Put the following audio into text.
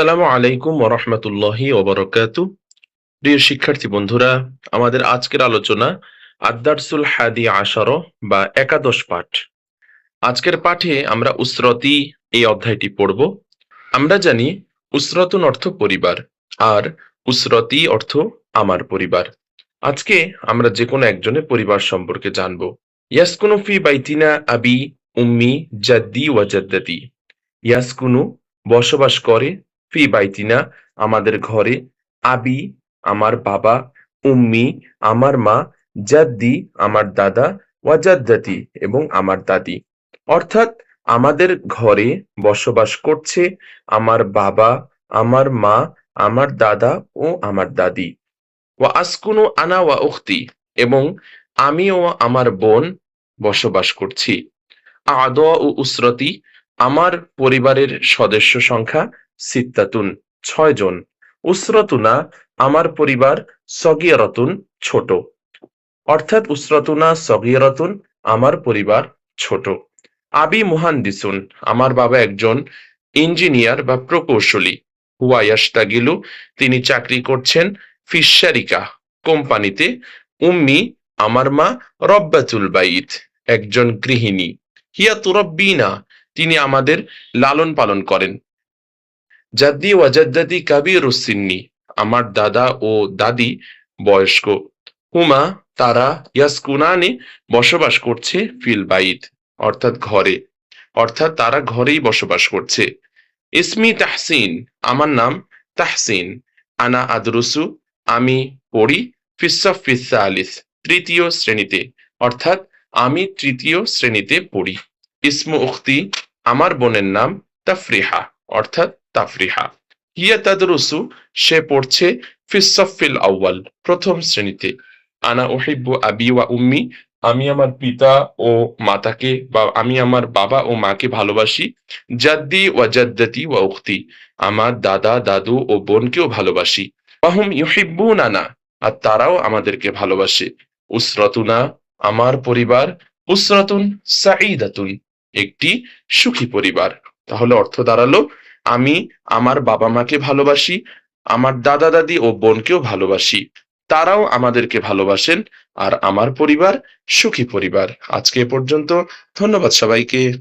আসসালামু আলাইকুম ওরহমতুল্লাহি ওবরকাত প্রিয় শিক্ষার্থী বন্ধুরা, আমাদের আজকের আলোচনা আদারসুল হাদি আশারো বা একাদশ পাঠ। আজকের পাঠে আমরা উসরতি এই অধ্যায়টি পড়ব। আমরা জানি উসরতুন অর্থ পরিবার আর উসরতি অর্থ আমার পরিবার। আজকে আমরা যে কোনো একজনের পরিবার সম্পর্কে জানব। ইয়াসকুনু ফি বাইতিনা আবি উম্মি জাদ্দি ওয়া জাদ্দাতি। ইয়াসকুনু বসবাস করে ফি বাইতিনা আমাদের ঘরে আবি, আমার বাবা, উম্মি, আমার মা, জাদ্দি, আমার দাদা ওয়াজাদ্দাতি এবং আমার দাদি। অর্থাৎ আমাদের ঘরে বসবাস করছে আমার বাবা, আমার মা, আমার দাদা ও আমার দাদি। ওয়া আসকুনু আনা ওয়া উখতি এবং আমি ও আমার বোন বসবাস করছি। আদ ও উসরতি, আমার পরিবারের সদস্য সংখ্যা সিত্তাতুন ছয় জন। উসরতুনা আমার পরিবার সগিয়ারতুন ছোট। অর্থাৎ উসরতুনা সগিয়ারতুন আমার পরিবার ছোট। আবি মুহান্দিসুন, আমার বাবা একজন ইঞ্জিনিয়ার বা প্রকৌশলী। হুয়া তিনি চাকরি করছেন ফিশারিকা কোম্পানিতে। উম্মি, আমার মা রব্বাতুল বাইত, একজন গৃহিণী। হিয়া তুরব্বিনা তিনি আমাদের লালন পালন করেন। জাদ্দি ওয়াজাদ্দাদি কাবির সিন্নি, আমার দাদা ও দাদি বয়স্ক। হুমা, তারা ইয়াসকুনানে বসবাস করছে ফিল বাইত, অর্থাৎ ঘরে। অর্থাৎ তারা ঘরেই বসবাস করছে। ইসমি তাহসিন, আমার নাম তাহসিন। আনা আদরুসু, আমি পড়ি ফিসফ ফিসা আলিস তৃতীয় শ্রেণীতে। অর্থাৎ আমি তৃতীয় শ্রেণীতে পড়ি। ইসমু উক্তি আমার বোনের নাম তাফরিহা, অর্থাৎ তাফরিহা। হিয়া তাদরুসু, সে পড়ছে ফিসফিল আউয়াল, প্রথম শ্রেণীতে। আনা ওহিব্বু আবি ওয়া উম্মি, আমি আমার পিতা ও মাতাকে বা আমি আমার বাবা ও মাকে ভালোবাসি, জাদ্দি ওয়া জাদ্দাতি ওয়া উখতি। আমার দাদা, দাদু ও বোনকেও ভালোবাসি। ওয়াহুম ইউহিব্বুন আনা আর তারাও আমাদেরকে ভালোবাসে। উসরতুনা, আমার পরিবার, উসরাতুন সাঈদাতুন, একটি সুখী পরিবার। তাহলে অর্থ দাঁড়াল আমি আমার বাবা মাকে ভালোবাসি, আমার দাদা দাদি ও বোনকেও ভালোবাসি। তারাও আমাদেরকে ভালোবাসেন আর আমার পরিবার সুখী পরিবার। আজকে পর্যন্ত, ধন্যবাদ সবাইকে।